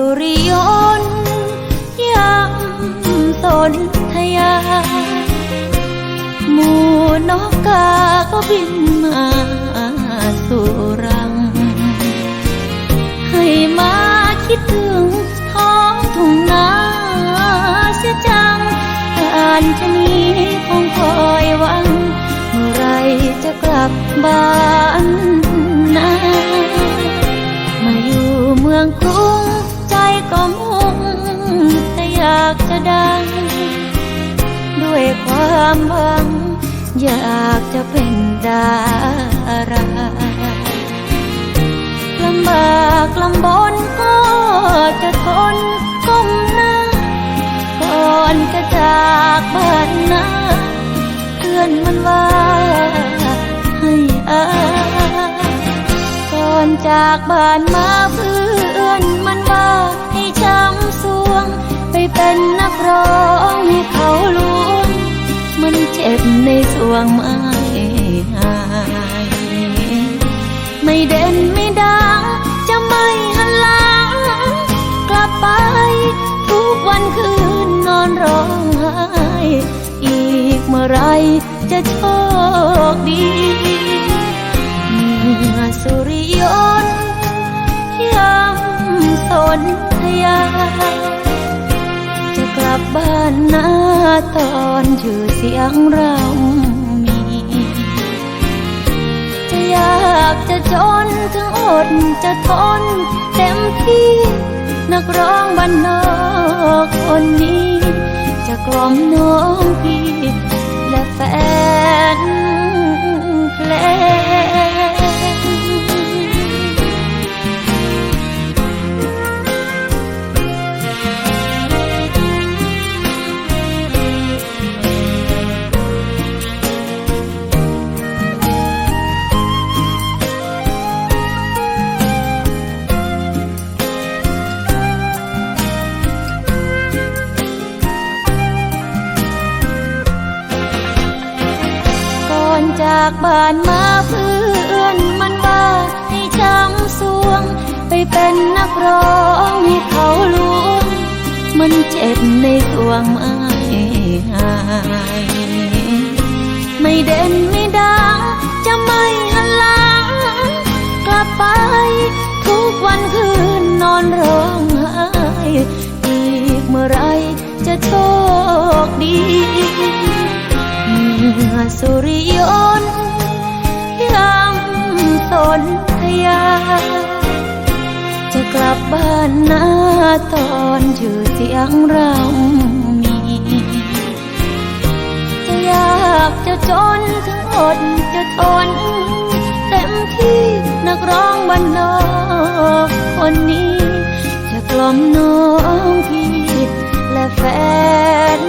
สุริยนยำสนทยา หมูนกกาก็บินมาสุรัง ให้มาคิดถึงท้องทุ่งนาเสียจังการชะนีคงคอยหวังเมื่อไรจะกลับบ้านนามาอยู่เมืองกรุ ก็มุ่งแต่อยากจะดัง ด้วยความหวัง อยากจะเป็นดาราลำบากลำบนก็จะทนก้มหน้าก่อนจะจากบ้านนาเพื่อนมันว่าให้อาก่อนจากบ้านมาเพื่อ เป็นนักร้องให้เขาลวงมันเจ็บในสวงไม่หาย ไม่เด่นไม่ดังจะไม่หันหลังกลับไป ทุกวันคืนนอนร้องไห้อีกเมื่อไรจะโชคดีเมื่อสุริยนต์ยำสนธยา บ้านนาตอนชื่อเสียงเรามี จะยากจะจนถึงอดจะทนเต็มที่ นักร้องบ้านนอกคนนี้ จะกล่อมน้องพี่ จากบ้านมาเพื่อนมันว่าให้ช้ำสวง ไปเป็นนักร้องให้เขาลวง มันเจ็บในสวงไม่หายไม่เด่นไม่ดังจะไม่หันหลังกลับไป ทุกวันคืนนอนร้องไห้อีกเมื่อไรจะโชคดีเมื่อสุริย ลับบ้านนาตอนชื่อเสียงเรามี จะอยากจะจนถึงอดจะทน เต็มที่นักร้องบ้านนอกคนนี้ จะกล่อมน้องพี่และแฟน